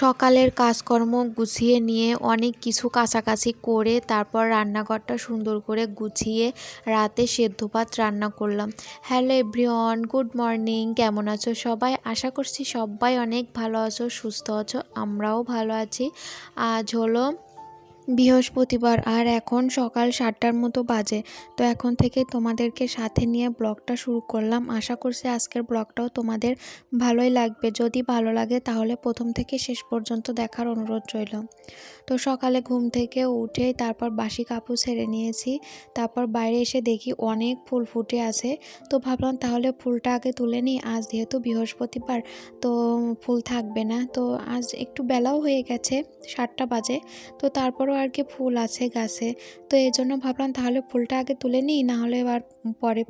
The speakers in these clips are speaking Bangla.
সকালের কাজকর্ম গুছিয়ে নিয়ে অনেক কিছু কাছাকাছি করে তারপর রান্নাঘরটা সুন্দর করে গুছিয়ে রাতে সেদ্ধ ভাত রান্না করলাম। হ্যালো এভরিওয়ান, গুড মর্নিং, কেমন আছো সবাই? আশা করছি সবাই অনেক ভালো আছো, সুস্থ আছো, আমরাও ভালো আছি। আজ হলো বৃহস্পতিবার আর এখন সকাল সাতটার মতো বাজে। তো এখন থেকে তোমাদেরকে সাথে নিয়ে ব্লগটা শুরু করলাম। আশা করছি আজকের ব্লগটাও তোমাদের ভালোই লাগবে। যদি ভালো লাগে তাহলে প্রথম থেকে শেষ পর্যন্ত দেখার অনুরোধ রইল। তো সকালে ঘুম থেকে উঠেই তারপর বাসি কাপড় ছেড়ে নিয়েছি। তারপর বাইরে এসে দেখি অনেক ফুল ফুটে আছে। তো ভাবলাম তাহলে ফুলটা আগে তুলে নিই। আজ যেহেতু বৃহস্পতিবার, তো ফুল থাকবে না। তো আজ একটু বেলাও হয়ে গেছে, সাতটা বাজে। তো তারপরও আর কি ফুল আছে গাছে। তো এই জন্য ভাবলাম তাহলে ফুলটা আগে তুলে নিই না হলে আর পরে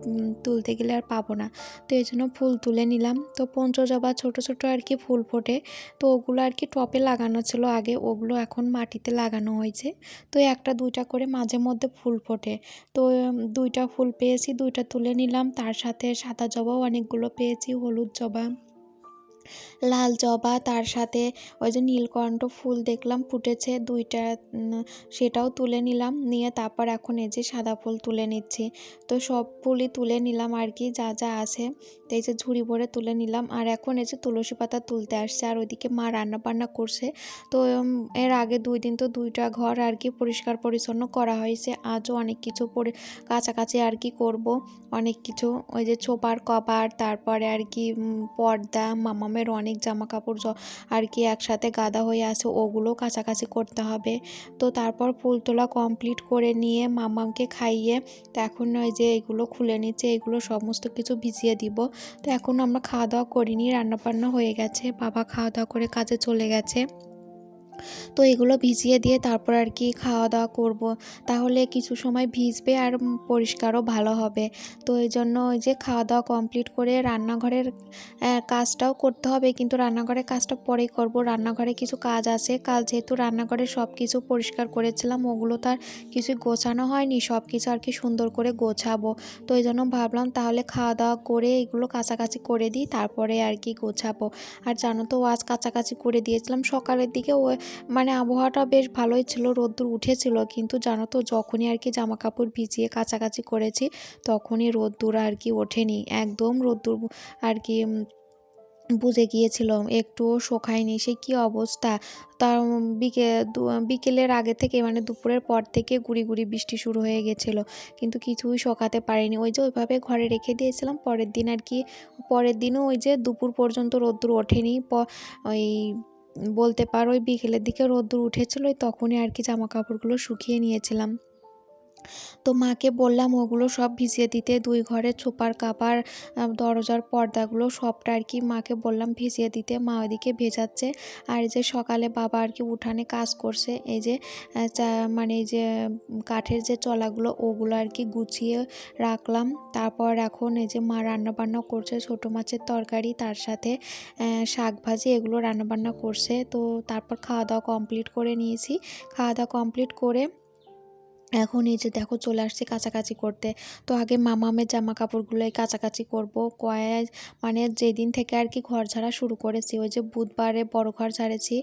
তুলতে গেলে আর পাবো না। তো এই জন্য ফুল তুলে নিলাম। তো পঞ্চজবা ছোট ছোট আর কি ফুল ফোটে। তো ওগুলো আর কি টপে লাগানো ছিল আগে, ওগুলো এখন মাটিতে লাগানো হয়েছে। তো একটা দুইটা করে মাঝে মধ্যে ফুল ফোটে। তো দুইটা ফুল পেয়েছি, দুইটা তুলে নিলাম। তার সাথে সাদা জবাও অনেকগুলো পেয়েছি, হলুদ জবা। লাল জবা, তার সাথে ওই যে নীলকণ্ঠ ফুল দেখলাম, ফুটেছে দুইটা সেটাও তুলে নিলাম, নিয়ে তারপর এখন এই যে সাদা ফুল তুলে নিচ্ছি। তো সব ফুলই তুলে নিলাম আর কি, যা যা আছে, তো এই যে ঝুড়ি ভরে তুলে নিলাম। আর এখন এই যে তুলসী পাতা তুলতে আসছে, আর ওইদিকে মা রান্না বান্না করছে। তো এর আগে দুই দিন তো দুইটা ঘর আর কি পরিষ্কার পরিচ্ছন্ন করা হয়েছে, আজও অনেক কিছু পরি, কাছাকাছি আর কি করব। অনেক কিছু, ওই যে ছোপার কভার তারপরে আর কি পর্দা মামামের অনেক জামা কাপড় আর কি একসাথে গাদা হয়ে আছে, ওগুলো কাছাকাছি করতে হবে। তো তারপর ফুল তোলা কমপ্লিট করে নিয়ে মামাকে খাইয়ে, তো এখন ওই যে এগুলো খুলে নিচ্ছে, এগুলো সমস্ত কিছু ভিজিয়ে দিব। তো এখন আমরা খাওয়া দাওয়া করিনি, রান্নাবান্না হয়ে গেছে, বাবা খাওয়া দাওয়া করে কাজে চলে গেছে। তো এগুলো ভিজিয়ে দিয়ে তারপর আর কি খাওয়া দাওয়া করব। তাহলে কিছু সময় ভিজবে আর পরিষ্কারও ভালো হবে। তো এই জন্য ওই যে খাওয়া দাওয়া কমপ্লিট করে রান্নাঘরের কাজটাও করতে হবে। কিন্তু রান্নাঘরের কাজটা পরেই করব। রান্নাঘরে কিছু কাজ আছে। কাল যেহেতু রান্নাঘরে সব কিছু পরিষ্কার করেছিলাম, ওগুলো তার কিছু গোছানো হয়নি। সব কিছু আর কি সুন্দর করে গোছাবো। তো এই জন্য ভাবলাম তাহলে খাওয়া দাওয়া করে এগুলো কাছাকাছি করে দিই, তারপরে আর কি গোছাবো। আর জানো তো আজ কাছাকাছি করে দিয়েছিলাম। সকালের দিকে ও মানে আবহাওয়াটা বেশ ভালোই ছিল, রোদ্দুর উঠেছিল। কিন্তু জানো তো, যখনই আর কি জামা কাপড় ভিজিয়ে কাছাকাছি করেছি, তখনই রোদ্দুর আর কি ওঠেনি। একদম রোদ্দুর আর কি বুঝে গিয়েছিল, একটুও শোকায়নি। সে কী অবস্থা? তার বিকে বিকেলের আগে থেকে মানে দুপুরের পর থেকে গুড়ি গুড়ি বৃষ্টি শুরু হয়ে গেছিল। কিন্তু কিছুই শোকাতে পারেনি। ওই যে ওইভাবে ঘরে রেখে দিয়েছিলাম, পরের দিন আর কি পরের দিনও ওই যে দুপুর পর্যন্ত রোদ্দুর ওঠেনি। ওই বলতে পারো ওই বিকেলের দিকে রোদ্দুর উঠেছিল তখনই আর কি জামা কাপড়গুলো শুকিয়ে নিয়েছিলাম। তো মাকে বললাম ওগুলো সব ভিজিয়ে দিতে। দুই ঘরে ছোপার কাপার দরজার পর্দাগুলো সবটা আর কি মাকে বললাম ভিজিয়ে দিতে। মা ওইদিকে ভেজাচ্ছে। আর যে সকালে বাবা আর কি উঠানে কাজ করছে, এই যে মানে এই যে কাঠের যে চলাগুলো ওগুলো আর কি গুছিয়ে রাখলাম। তারপর এখন এই যে মা রান্নাবান্না করছে, ছোটো মাছের তরকারি, তার সাথে শাক ভাজি, এগুলো রান্নাবান্না করছে। তো তারপর খাওয়া দাওয়া কমপ্লিট করে নিয়েছি। খাওয়া দাওয়া কমপ্লিট করে এখন এই যে দেখো চলে আসছে কাছাকাছি করতে। তো আগে মামামের জামা কাপড়গুলোই কাছাকাছি করব। কয়েক মানে যেদিন থেকে আর কি ঘর ঝাড়া শুরু করেছি, ওই যে বুধবারে বড় ঘর ঝাড়েছি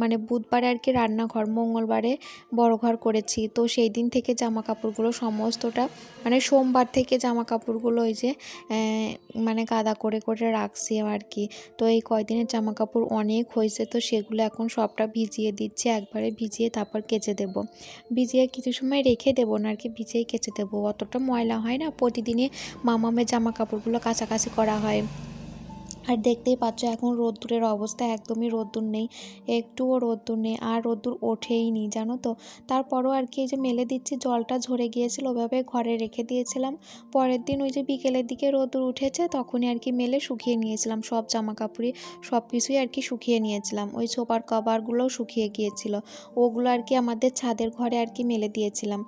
মানে বুধবারে আর কি রান্নাঘর, মঙ্গলবারে বড় ঘর করেছি। তো সেই দিন থেকে জামা কাপড়গুলো সমস্তটা মানে সোমবার থেকে জামা কাপড়গুলো ওই যে মানে কাদা করে করে রাখছি আর কি। তো এই কয়দিনের জামা কাপড় অনেক হয়েছে, তো সেগুলো এখন সবটা ভিজিয়ে দিচ্ছি, একবারে ভিজিয়ে তারপর কেচে দেব। ভিজিয়ে কিছু সময় রেখে দেবো না আর কি ভিজেই কেচে দেবো। অতটা ময়লা হয় না, প্রতিদিনই মামামের জামা কাপড়গুলো কাছাকাছি করা হয়। আর দেখতেই পাচ্ছ এখন রোদ্দুরের অবস্থা, একদমই রোদ্দুর নেই। একটুও রোদ্দুর নেই, আর রোদ্দুর ওঠেই নি, জানো তো। তারপরও আর কি এই যে মেলে দিচ্ছি, জলটা ঝরে গিয়েছিল, ওভাবে ঘরে রেখে দিয়েছিলাম। পরের দিন ওই যে বিকেলের দিকে রোদ্দুর উঠেছে, তখনই আর কি মেলে শুকিয়ে নিয়েছিলাম, সব জামা কাপড়ই সব কিছুই আর কি শুকিয়ে নিয়েছিলাম। ওই সোপার কভারগুলোও শুকিয়ে গিয়েছিল, ওগুলো আর কি আমাদের ছাদের ঘরে আর কি মেলে দিয়েছিলাম।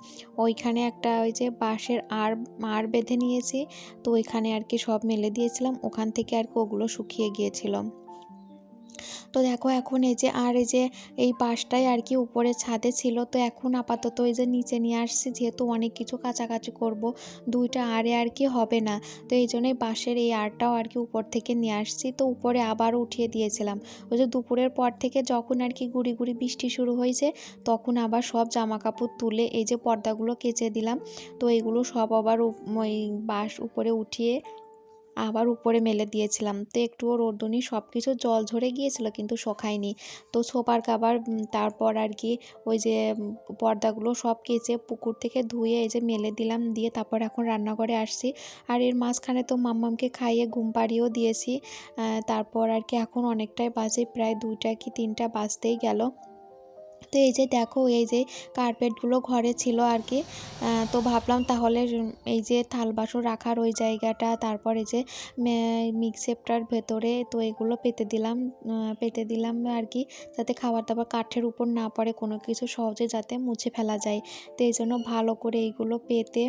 ওইখানে একটা ওই যে বাঁশের আর আর বেঁধে নিয়েছি, তো ওইখানে আর কি সব মেলে দিয়েছিলাম। ওখান থেকে আর কি ওগুলো শুকিয়ে গিয়েছিল। তো দেখো এখন এই যে, আর এই যে এই পাশটাই আর কি উপরে ছাদে ছিল, তো এখন আপাতত এই যে নিচে নিয়ে আসছি, যেহেতু অনেক কিছু কাছাকাছি করব, দুইটা আরে আর কি হবে না। তো এই জন্যই বাঁশের এই আরটাও আর কি উপর থেকে নিয়ে আসছি, তো উপরে আবার উঠিয়ে দিয়েছিলাম। ওই যে দুপুরের পর থেকে যখন আর কি গুড়ি গুড়ি বৃষ্টি শুরু হয়েছে, তখন আবার সব জামা কাপড় তুলে এই যে পর্দাগুলো কেচে দিলাম। তো এগুলো সব আবার ওই বাঁশ উপরে উঠিয়ে আবার উপরে মেলে দিয়েছিলাম। তো একটুও রোদ্দুনি সব কিছু জল ঝরে গিয়েছিল কিন্তু শোকায়নি। তো সোপার কাবার তারপর আর কি ওই যে পর্দাগুলো সব কেচে পুকুর থেকে ধুয়ে এই যে মেলে দিলাম, দিয়ে তারপর এখন রান্নাঘরে আসছি। আর এর মাঝখানে তো মাম্মামকে খাইয়ে ঘুম পাড়িয়েও দিয়েছি। তারপর আর কি এখন অনেকটাই বাজে, প্রায় দুইটা কি তিনটা বাজতেই গেল। তো এই যে দেখো, এই যে কার্পেটগুলো ঘরে ছিল আর কি তো ভাবলাম তাহলে এই যে থাল বাসন রাখার ওই জায়গাটা, তারপর যে মিক্সেপটার ভেতরে তো এগুলো পেতে দিলাম। পেতে দিলাম আর কি যাতে খাবার দাবার কাঠের উপর না পড়ে, কোনো কিছু সহজে যাতে মুছে ফেলা যায়। তো এই জন্য ভালো করে এইগুলো পেতে,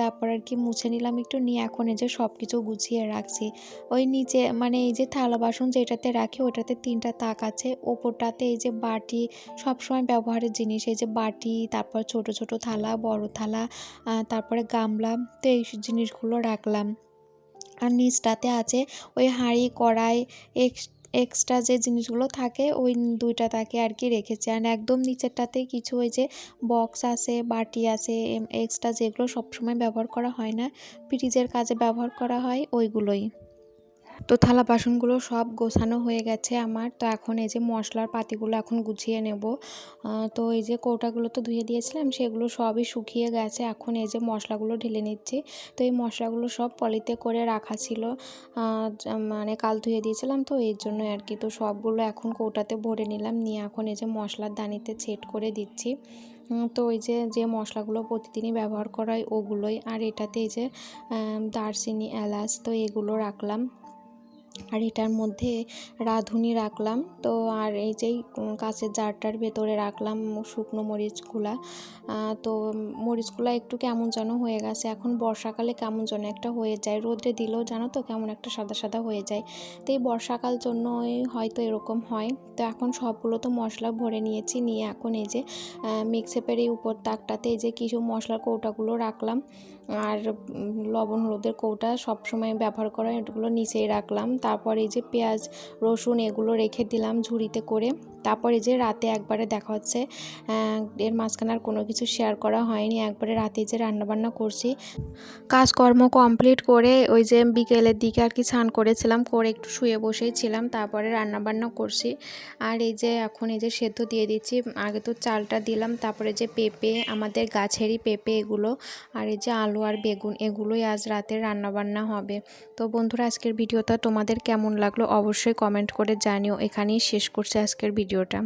তারপর আর কি মুছে নিলাম একটু, নিয়ে এখন এই যে সব কিছু গুছিয়ে রাখছি। ওই নিচে মানে এই যে থালা বাসন যেটাতে রাখি, ওটাতে তিনটা তাক আছে। ওপরটাতে এই যে বাটি সব সময় ব্যবহারের জিনিস, এই যে বাটি, তারপর ছোট ছোট থালা, বড় থালা তারপরে গামলা, তো এই জিনিসগুলো রাখলাম। আর নিচটাতে আছে ওই হাঁড়ি, কড়াই, এক্স, এক্সট্রা যে জিনিসগুলো থাকে, ওই দুইটা তাকে আর কি রেখেছি। আর একদম নিচেরটাতে কিছু ওই যে বক্স আছে, বাটি আছে এক্সট্রা যেগুলো সবসময় ব্যবহার করা হয় না, ফ্রিজের কাজে ব্যবহার করা হয়, ওইগুলোই। তো থালা বাসনগুলো সব গোছানো হয়ে গেছে আমার। তো এখন এই যে মশলার পাতিগুলো এখন গুছিয়ে নেব। তো এই যে কৌটাগুলো তো ধুয়ে দিয়েছিলাম, সেগুলো সবই শুকিয়ে গেছে। এখন এই যে মশলাগুলো ঢেলে নিচ্ছি। তো এই মশলাগুলো সব পলিতে করে রাখা ছিল। মানে কাল ধুয়ে দিয়েছিলাম তো, এর জন্য আর কি। তো সবগুলো এখন কৌটাতে ভরে নিলাম। নিয়ে এখন এই যে মশলার দানিতে ছেট করে দিচ্ছি। তো ওই যে যে মশলাগুলো প্রতিদিনই ব্যবহার করা হয় ওগুলোই। আর এটাতে এই যে দারচিনি, এলাচ তো এগুলো রাখলাম। আর এটার মধ্যে রাঁধুনি রাখলাম। তো আর এই যেই কাঁচের জারটার ভেতরে রাখলাম শুকনো মরিচগুলা। তো মরিচগুলা একটু কেমন যেন হয়ে গেছে। এখন বর্ষাকালে কেমন যেন একটা হয়ে যায়। রোদে দিলেও জানো তো কেমন একটা সাদা সাদা হয়ে যায়। তো এই বর্ষাকাল জন্যই হয়তো এরকম হয়। তো এখন সবগুলো তো মশলা ভরে নিয়েছি। নিয়ে এখন এই যে মিক্সেপের এই উপর তাকটাতে এই যে কিছু মশলার কৌটাগুলো রাখলাম। আর লবণ, হলুদের কৌটা সবসময় ব্যবহার করা এগুলো নিচেই রাখলাম। তারপর এই যে পেঁয়াজ, রসুন এগুলো রেখে দিলাম ঝুড়িতে করে। তারপর যে রাতে একবারে দেখা হচ্ছে এর মাঝখানে আর কোনো কিছু শেয়ার করা হয়নি। একবারে রাতে যে রান্নাবান্না করছি। কাজকর্ম কমপ্লিট করে ওই যে বিকেলের দিকে আর কি স্নান করেছিলাম, করে একটু শুয়ে বসেই ছিলাম, তারপরে রান্নাবান্না করছি। আর এই যে এখন এই যে সেদ্ধ দিয়ে দিচ্ছি, আগে তো চালটা দিলাম, তারপরে যে পেঁপে, আমাদের গাছেরই পেঁপে এগুলো, আর এই যে আলু আর বেগুন এগুলোই আজ রাতে রান্নাবান্না হবে। তো বন্ধুরা, আজকের ভিডিওটা তোমাদের কেমন লাগল অবশ্যই কমেন্ট করে জানিও। এখানেই শেষ করছে আজকের ভিডিওটা।